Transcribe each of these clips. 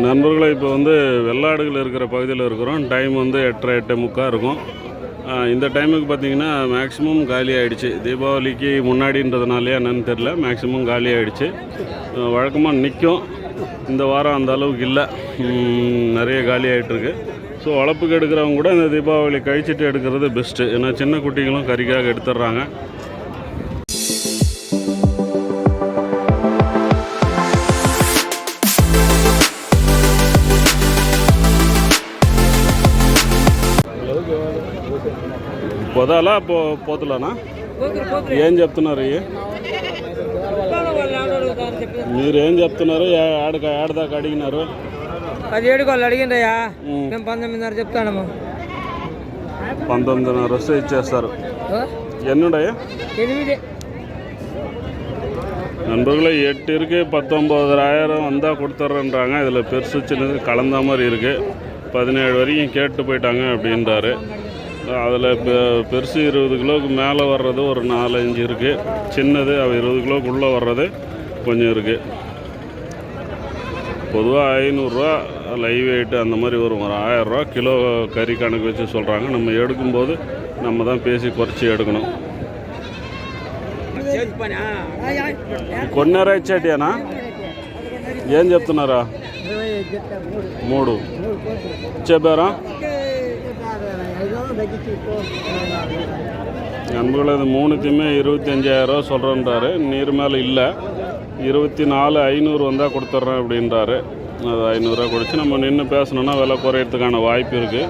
நண்பர்களை இப்போ வந்து வெள்ளாடுகள் இருக்கிற பகுதியில் இருக்கிறோம். டைம் வந்து எட்டரை எட்டு முக்கா இருக்கும். இந்த டைமுக்கு பார்த்தீங்கன்னா மேக்ஸிமம் காலி ஆகிடுச்சு தீபாவளிக்கு முன்னாடின்றதுனாலே என்னன்னு தெரில மேக்ஸிமம் காலி ஆகிடுச்சு வழக்கமாக நிற்கும் இந்த வாரம் அந்த அளவுக்கு இல்லை. நிறைய காலி ஆகிட்டுருக்கு ஸோ வளர்ப்புக்கு எடுக்கிறவங்க கூட இந்த தீபாவளி கழிச்சிட்டு எடுக்கிறது பெஸ்ட்டு ஏன்னா சின்ன குட்டிகளும் கறிக்காக எடுத்துடுறாங்க. పొదాలా పో పోతులానా ఏం చెప్తున్నారు ఇవి మీరు ఏం చెప్తున్నారు ఏ- ఆడక ఆడదాకా అడిగినారు పదిహేడుకి వాళ్ళు అడిగిందయ్యా ఉమ్. మేము పంతొమ్మిదిన్నర చెప్తాము పంతొమ్మిదిన్నర వస్తే ఇచ్చేస్తారు என்னுடைய ఎనిమిది நண்பர்களே எட்டு இருக்குது பத்தொம்போதராயிரம் வந்தால் கொடுத்துட்றேன்றாங்க இதில் பெருசு சின்னது கலந்த மாதிரி இருக்குது பதினேழு வரைக்கும் கேட்டு போயிட்டாங்க அப்படின்றாரு அதில் பெ பெருசு இருபது கிலோவுக்கு மேலே வர்றது ஒரு நாலஞ்சு இருக்குது சின்னது அவ இருபது கிலோவுக்குள்ளே வர்றது கொஞ்சம் இருக்குது பொதுவாக ஐநூறுரூவா லைவ் வெயிட் அந்த மாதிரி வரும் ஒரு ஆயரூவா கிலோ கறி கணக்கு வச்சு சொல்கிறாங்க நம்ம எடுக்கும்போது நம்ம தான் பேசி குறைச்சி எடுக்கணும் కొన్నారా ఇచ్చేటియానా ఏం చెప్తున్నారా మూడు చెప్పారా நண்பர்களது மூணுத்தையுமே இருபத்தஞ்சாயிரரூவா சொல்கிறேன்றாரு நீர் மேலே இல்லை இருபத்தி நாலு ஐநூறு வந்தால் கொடுத்துட்றேன் அப்படின்றாரு அது ஐநூறுரூவா குடிச்சு நம்ம நின்று பேசணுன்னா விலை குறையறதுக்கான வாய்ப்பு இருக்குது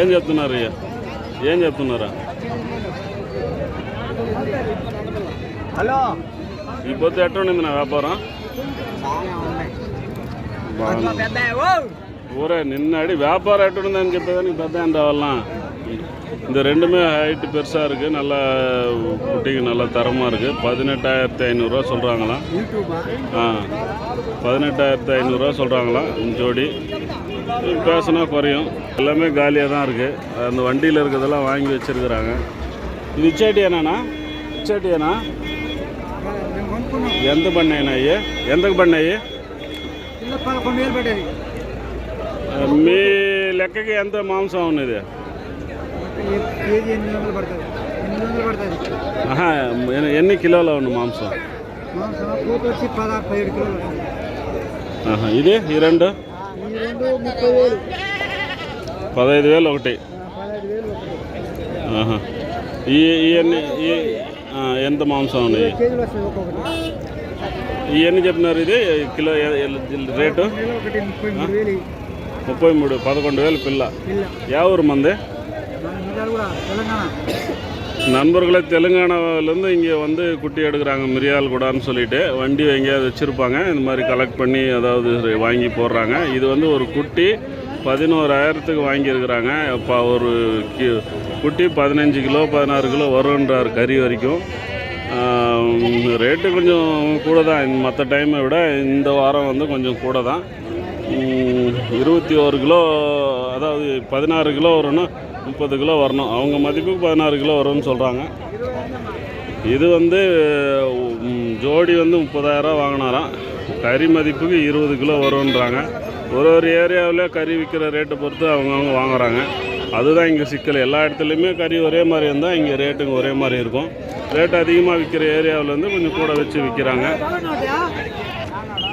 ఏం చెప్తున్నారు అయ్యా ఏం చెప్తున్నారా హలో ఈ పొద్దు ఎట్టుండింది నా వ్యాపారం బాగుంది ఊరే నిన్నడి వ్యాపారం ఎట్టుందని చెప్పేదానికి పెద్ద అంత వాళ్ళం இந்த ரெண்டுமே ஹைட்டு பெருசாக இருக்குது நல்லா குட்டிக்கு நல்லா தரமாக இருக்குது பதினெட்டாயிரத்தி ஐநூறுரூவா சொல்கிறாங்களாம் ஆ பதினெட்டாயிரத்தி ஐநூறுரூவா சொல்கிறாங்களாம் ஜோடி. பேசுனா குறையும். எல்லாமே காலியாக தான் இருக்குது அந்த வண்டியில் இருக்கிறதெல்லாம் வாங்கி வச்சுருக்குறாங்க. இது இச்சாட்டி என்னண்ணா இச்சாட்டி எந்த பண்ணையண்ணா ஐயா எந்த பண்ணையே మీ లెక్కకి ఎంత మాంసం ఉన్నది? ఎన్ని కిలోలు ఉంది మాంసం? ఇది? ఈ రెండు? పదహైదు వేలు ఒకటి. ఈ ఎంత మాంసం ఉన్నాయి ఇవన్నీ చెప్పినారు ఇది కిలో ఎ- ఎ- రేటు నెల ఒకటి ముప్పై మూడు వేలు ముప్పై మూడు పదకొండు వేలు పిల్ల పిల్ల యా ఊరు మంది మిగతాలు కూడా తెలంగాణ நண்பர்களே தெலுங்கானாவிலேருந்து இங்கே வந்து குட்டி எடுக்கிறாங்க மிரியால் கூடான்னு சொல்லிட்டு வண்டி எங்கேயாவது வச்சுருப்பாங்க இந்த மாதிரி கலெக்ட் பண்ணி அதாவது வாங்கி போடுறாங்க இது வந்து ஒரு குட்டி பதினோராயிரத்துக்கு வாங்கியிருக்கிறாங்க இப்போ ஒரு கி குட்டி பதினஞ்சு கிலோ பதினாறு கிலோ வருன்றார் கறி வரைக்கும் ரேட்டு கொஞ்சம் கூட தான் மற்ற டைமை விட இந்த வாரம் வந்து கொஞ்சம் கூட தான் இருபத்தி ஒரு கிலோ அதாவது பதினாறு கிலோ வரும்னா முப்பது கிலோ வரணும். அவங்க மதிப்புக்கு பதினாறு கிலோ வரும்னு சொல்கிறாங்க இது வந்து ஜோடி வந்து முப்பதாயிரரூவா வாங்கினாராம். கறி மதிப்புக்கு இருபது கிலோ வரும்ன்றாங்க. ஒரு ஒரு ஏரியாவில் கறி விற்கிற ரேட்டை பொறுத்து அவங்கவுங்க வாங்குறாங்க. அதுதான் இங்கே சிக்கல். எல்லா இடத்துலையுமே கறி ஒரே மாதிரி இருந்தால் இங்கே ரேட்டுங்க ஒரே மாதிரி இருக்கும். ரேட் அதிகமாக விற்கிற ஏரியாவில் வந்து கொஞ்சம் கூட வச்சு விற்கிறாங்க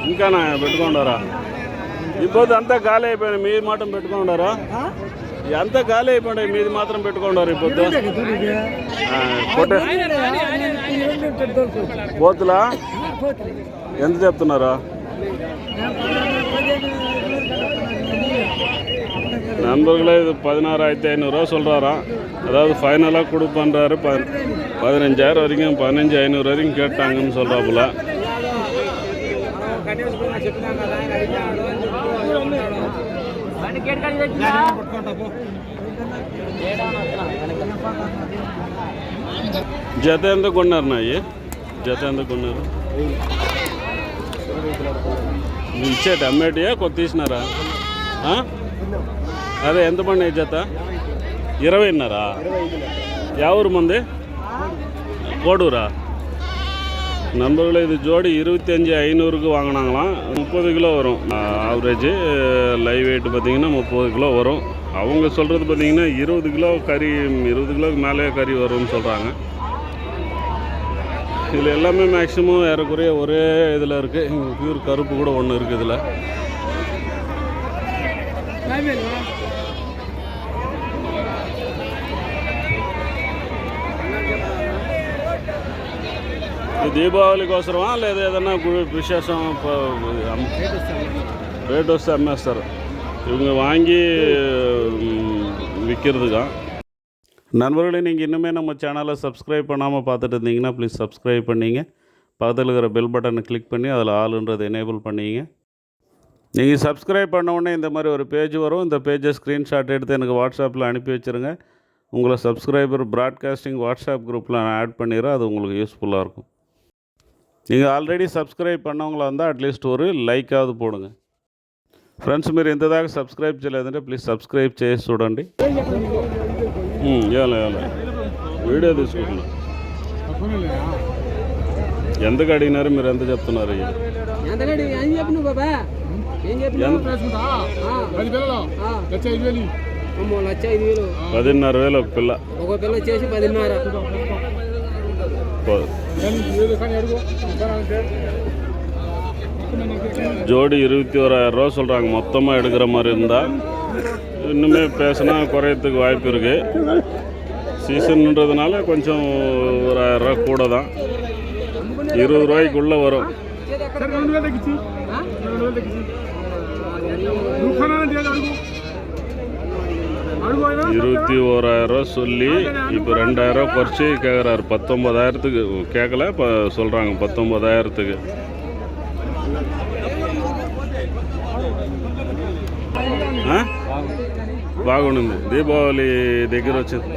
ఇంకా నా పెట్టుకుంటారా ఇప్పుడు అంతా ఖాళీ అయిపోయినాయి మీది మాత్రం పెట్టుకుంటారా అంతా ఖాళీ అయిపోయినాయి మీది మాత్రం పెట్టుకుంటారు ఇప్పుడు కొట్టే బోతులా ఎంత చెప్తున్నారా நண்பர்களே இது பதினாறாயிரத்தி ஐநூறுரூவா சொல்கிறாராம் அதாவது ஃபைனலாக கொடுப்பன்றாரு ப பதினஞ்சாயிரம் வரைக்கும் பதினஞ்சு ஐநூறு வரைக்கும் கேட்டாங்கன்னு சொல்கிறாப்புல జత ఎంత కొన్నారు నాయి జత ఎంత కొన్నారు మీరు ఇచ్చేట అమ్మేటియా కొత్త తీసినారా ఆ? అదే ఎంత పడినాయి జత ఇరవైన్నరా యా ఊరు మంది కోడూరా நண்பர்களே இது ஜோடி இருபத்தஞ்சி ஐநூறுக்கு வாங்கினாங்களாம் முப்பது கிலோ வரும் ஆவரேஜ் லைவ் வெயிட் பார்த்தீங்கன்னா முப்பது கிலோ வரும் அவங்க சொல்கிறது பார்த்தீங்கன்னா இருபது கிலோ கறி இருபது கிலோக்கு மேலே கறி வரும்னு சொல்கிறாங்க இதில் எல்லாமே மேக்ஸிமம் ஏறக்குறைய ஒரே இதில் இருக்குது இங்கே பியூர் கருப்பு கூட ஒன்று இருக்குது இதில் இது தீபாவளிக்கோசரமா இல்லை இது எதனா கு- விசேஷம் இப்போ ரேட் வச்சு இவங்க வாங்கி விற்கிறதுக்கா நண்பர்களே நீங்கள் இன்னுமே நம்ம சேனலை சப்ஸ்கிரைப் பண்ணாமல் பார்த்துட்டு இருந்தீங்கன்னா ப்ளீஸ் சப்ஸ்கிரைப் பண்ணிங்க. பக்கத்தில் இருக்கிற பெல் பட்டனை கிளிக் பண்ணி அதில் ஆளுன்றதை எனேபிள் பண்ணிங்க. நீங்கள் சப்ஸ்கிரைப் பண்ணவுடனே இந்த மாதிரி ஒரு பேஜ் வரும். இந்த பேஜை ஸ்க்ரீன்ஷாட் எடுத்து எனக்கு வாட்ஸ்அப்பில் அனுப்பி வச்சுருங்க. உங்களை சப்ஸ்கிரைபர் ப்ராட்காஸ்டிங் வாட்ஸ்அப் குரூப்பில் நான் ஆட் பண்ணிடுறேன். அது உங்களுக்கு யூஸ்ஃபுல்லாக இருக்கும். நீங்கள் ஆல்ரெடி சப்ஸ்கிரைப் பண்ணவங்களா இருந்தால் అట్లీస్ట్ ஒரு లైక్ాదు పోడుంగ. ఫ్రెండ్స్ మీరు ఇంతదాకా సబ్స్క్రైబ్ చేయలేదంటే ప్లీజ్ సబ్స్క్రైబ్ చేసి చూడండి. వీడియో తీసుకుంటున్నా. ఎందుకు అడిగినారు? మీరు ఎంత చెప్తున్నారు పదిన్నర వేలు ఒక పిల్ల. ఒక పిల్ల చేసి పదిన్నర. முப்பது ஜோடி இருபத்தி ஓராயிரம் ரூபா சொல்கிறாங்க மொத்தமாக எடுக்கிற மாதிரி இருந்தால் இன்னுமே பேசினா குறையத்துக்கு வாய்ப்பு இருக்குது சீசன்ன்றதுனால கொஞ்சம் ஒரு ஆயிரரூவா கூட தான். இருபது ரூபாய்க்குள்ளே வரும். இருபத்தி ஓராயிரம் ரூபா சொல்லி இப்போ ரெண்டாயிரம் ரூபா குறைச்சி கேட்குறாரு பத்தொம்பதாயிரத்துக்கு கேட்கல இப்போ சொல்கிறாங்க பத்தொம்பதாயிரத்துக்கு ఆ? బాగుంది దీపావళి దగ్గర వచ్చింది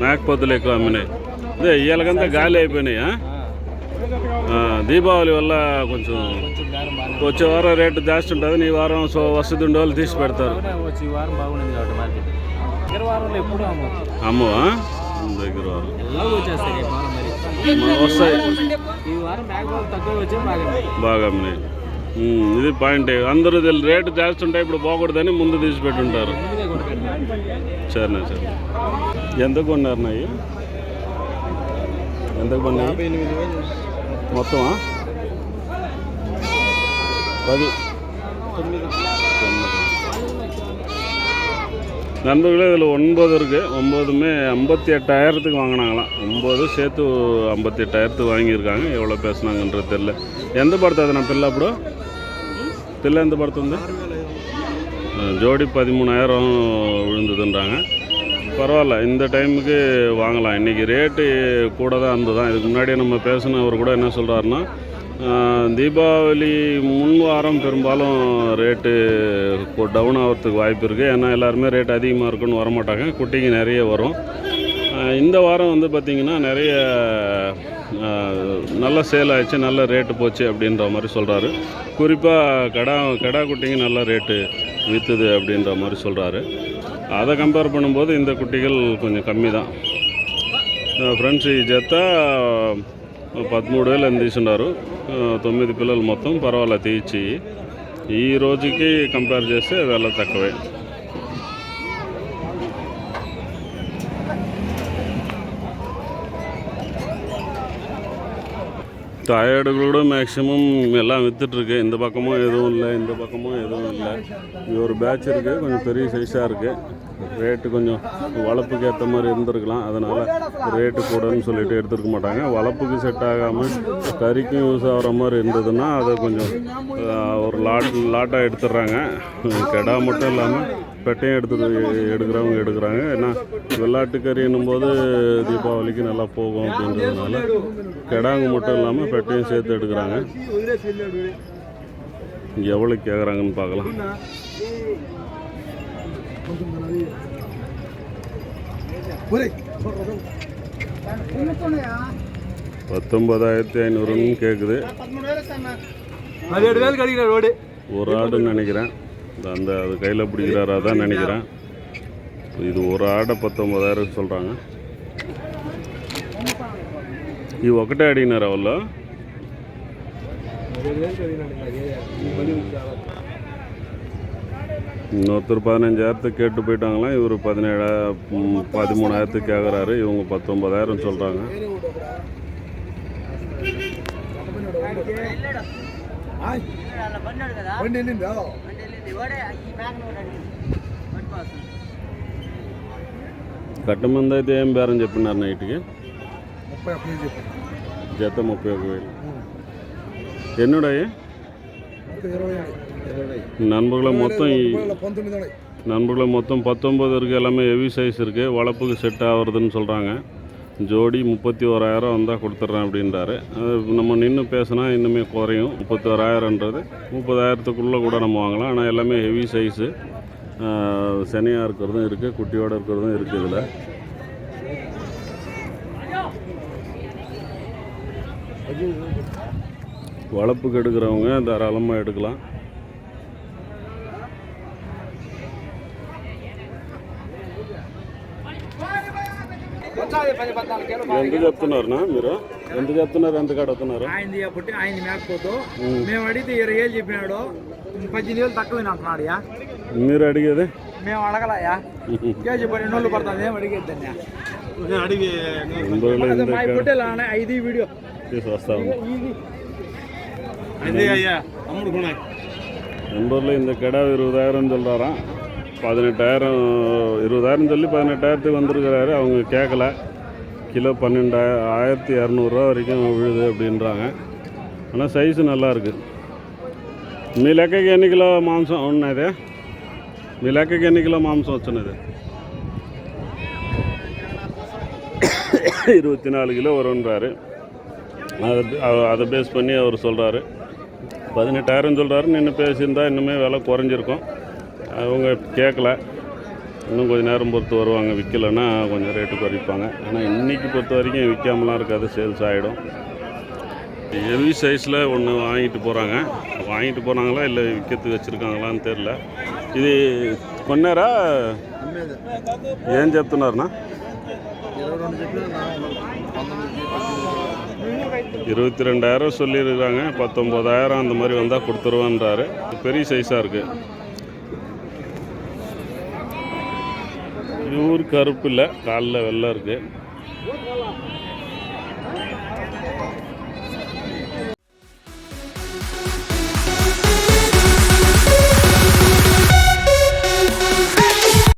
మేకపోతులు ఎక్కువ అమ్మినాయి అదే ఇవాళకంతా గాలి అయిపోయినాయి ఆ? ఆ, దీపావళి వల్ల కొంచెం వచ్చే వారం రేటు జాస్తి ఉంటుంది ఈ వారం సో వసతి ఉండే వాళ్ళు తీసి పెడతారు అమ్మ? దగ్గర బాగా ఇది పాయింట్ అందరూ రేటు చేస్తుంటే ఇప్పుడు పోకూడదని ముందు తీసి పెట్టుంటారు సరేనా సరే. ఎంత కొన్నారు నాయి? ఎంత కొన్నాయి? మొత్తమా? పది. நண்பர்களே இதில் ஒன்பது இருக்குது ஒம்பதுமே ஐம்பத்தி எட்டாயிரத்துக்கு வாங்கினாங்களாம். ஒம்பதும் சேர்த்து ஐம்பத்தி எட்டாயிரத்துக்கு வாங்கியிருக்காங்க. எவ்வளோ பேசுனாங்கன்றது தெரில எந்த படத்தை அதை நான் பிள்ளை அப்படோ பிள்ளை எந்த படத்து வந்து? ஜோடி பதிமூணாயிரம் விழுந்ததுன்றாங்க. பரவாயில்ல இந்த டைமுக்கு வாங்கலாம். இன்றைக்கி ரேட்டு கூட தான் இருந்தது தான். இதுக்கு முன்னாடியே நம்ம பேசினவர் கூட என்ன சொல்கிறாருன்னா தீபாவளி முன் வாரம் பெரும்பாலும் ரேட்டு டவுன் ஆகிறதுக்கு வாய்ப்பு இருக்குது ஏன்னா எல்லாருமே ரேட் அதிகமாக இருக்குன்னு வரமாட்டாங்க. குட்டிங்க நிறைய வரும். இந்த வாரம் வந்து பார்த்திங்கன்னா நிறைய நல்ல சேல் ஆயிடுச்சு. நல்ல ரேட்டு போச்சு அப்படின்ற மாதிரி சொல்கிறாரு குறிப்பாக கடா கடா குட்டிங்க நல்ல ரேட்டு விற்றுது அப்படின்ற மாதிரி சொல்கிறாரு அதை கம்பேர் பண்ணும்போது இந்த குட்டிகள் கொஞ்சம் கம்மி தான் ஃப்ரெண்ட்ஸு ஜெத்தா పదమూడు వేలు అని తీసున్నారు తొమ్మిది పిల్లలు మొత్తం పర్వాలేదు తీర్చి ఈ రోజుకి కంపేర్ చేస్తే అలా తక్కువే. தாயாடுகள் கூட மேக்ஸிமம் எல்லாம் விற்றுட்ருக்கு இந்த பக்கமும் எதுவும் இல்லை இந்த பக்கமும் எதுவும் இல்லை. இது ஒரு பேட்ச் இருக்குது கொஞ்சம் பெரிய சைஸாக இருக்குது ரேட்டு கொஞ்சம் வளர்ப்புக்கு ஏற்ற மாதிரி இருந்திருக்கலாம். அதனால் ரேட்டு கூடன்னு சொல்லிட்டு எடுத்துருக்க மாட்டாங்க. வளர்ப்புக்கு செட் ஆகாமல் கறிக்கும் யூஸ் ஆகிற மாதிரி இருந்ததுன்னா அதை கொஞ்சம் ஒரு லாட் லாட்டாக எடுத்துடுறாங்க. கெடா மட்டும் இல்லாமல் பெட்டையும் எடுத்து எடுக்கிறவங்க எடுக்கிறாங்க. ஏன்னா வெள்ளாட்டுக்கறி போது தீபாவளிக்கு நல்லா போகும் அப்படின்றதுனால கிடாங்கு மட்டும் இல்லாமல் பெட்டையும் சேர்த்து எடுக்கிறாங்க. எவ்வளோ கேட்குறாங்கன்னு பார்க்கலாம். பத்தொன்பதாயிரத்தி ஐநூறுன்னு கேட்குது ஒரு ஆடுன்னு நினைக்கிறேன். அந்த அது கையில் பிடிக்கிறாரா தான் நினைக்கிறேன். இது ஒரு ஆடை பத்தொம்பதாயிரம் சொல்கிறாங்க ఇవి ఒకటే అడిగినారా వాళ్ళు இன்னொருத்தர் பதினஞ்சாயிரத்துக்கு கேட்டு போயிட்டாங்களாம் இவர் பதினேழா பதிமூணாயிரத்துக்கு கேட்குறாரு இவங்க பத்தொம்பதாயிரம் சொல்கிறாங்க பண்ணு కట్ట మంది అయితే ఏం బేరం చెప్పినారు నైట్కి ముప్పై అప్పుడు చెప్పి జత ముప్పై ఒక వేలు ఎన్నుడాయి ఇరవై நண்பர்களை மொத்தம் இ- పంతొమ్మిది ఉన్నాయి நண்பர்களை மொத்தம் பத்தொம்பது இருக்குது எல்லாமே ஹெவி சைஸ் இருக்குது வளர்ப்புக்கு செட் ஆகுறதுன்னு சொல்கிறாங்க ஜோடி முப்பத்தி ஓராயிரம் வந்தால் கொடுத்துட்றேன் அப்படின்றாரு. அது நம்ம நின்று பேசினா இன்னுமே குறையும். முப்பத்தி ஓராயிரன்றது முப்பதாயிரத்துக்குள்ளே கூட நம்ம வாங்கலாம். ஆனால் எல்லாமே ஹெவி சைஸு சனியாக இருக்கிறதும் இருக்குது குட்டியோடு இருக்கிறதும் இருக்குது இதில். வளர்ப்புக்கு எடுக்கிறவங்க தாராளமாக எடுக்கலாம். ఎంత చెప్తున్నారునా మీరు ఎంత చెప్తున్నారు ఎంత కడుతున్నారు ఆయనది కాబట్టి ఆయన మేకపోతూ మేము అడిగితే ఇరవై వేలు చెప్పినాడు పద్దెనిమిది వేలు తక్కువ అంటున్నాడు యా మీరు అడిగేది మేము అడగలయా కేజీ పన్నెండు రోజులు పడుతుంది ఏం అడిగేద్దాన్ని ఎంబర్లో ఇంత మా పొట్టేలా ఐదు వీడియో తీసి వస్తాము అదే అయ్యా అమ్ముడు కొనాయి எண்பூரில் இந்த கிடா இருபதாயிரம் சொல்கிறாராம் பதினெட்டாயிரம் இருபதாயிரம் சொல்லி பதினெட்டாயிரத்துக்கு வந்திருக்கிறாரு அவங்க கேட்கல கிலோ பன்னெண்டாயிரம் ஆயிரத்தி இரநூறுவா வரைக்கும் விழுது அப்படின்றாங்க ஆனால் సైజు நல்லா இருக்கு మీ లెక్కకి ఎన్ని కిలో మాంసం ఉన్నది మీ లెక్కకి ఎన్ని కిలో మాంసం వచ్చినది இருபத்தி நாலு கிலோ வருன்றாரு அதை அ- அதை பேஸ் பண்ணி அவர் சொல்கிறாரு பதினெட்டாயிரம் சொல்கிறாரு நின்று பேசியிருந்தா இன்னுமே விலை குறைஞ்சிருக்கும் அவங்க கேட்கல இன்னும் கொஞ்சம் நேரம் பொறுத்து வருவாங்க விற்கலைன்னா கொஞ்சம் ரேட்டு குறைப்பாங்க ஆனால் இன்றைக்கி பொறுத்த வரைக்கும் விற்காமலாம் இருக்காது சேல்ஸ் ஆகிடும் ஹெவி சைஸில் ஒன்று வாங்கிட்டு போகிறாங்க வாங்கிட்டு போனாங்களா இல்லை விற்கிறதுக்கு வச்சுருக்காங்களான்னு தெரில ఇది కొన్నారా ఏం చెప్తున్నారన్నా ఇరవై రెండు చెప్పినా இருபத்தி ரெண்டாயிரம் சொல்லியிருக்காங்க பத்தொம்போதாயிரம் அந்த மாதிரி வந்தால் கொடுத்துருவான்றாரு பெரிய சைஸாக இருக்குது ஊர் கருப்பு இல்லை காலில் வெள்ளம் இருக்குது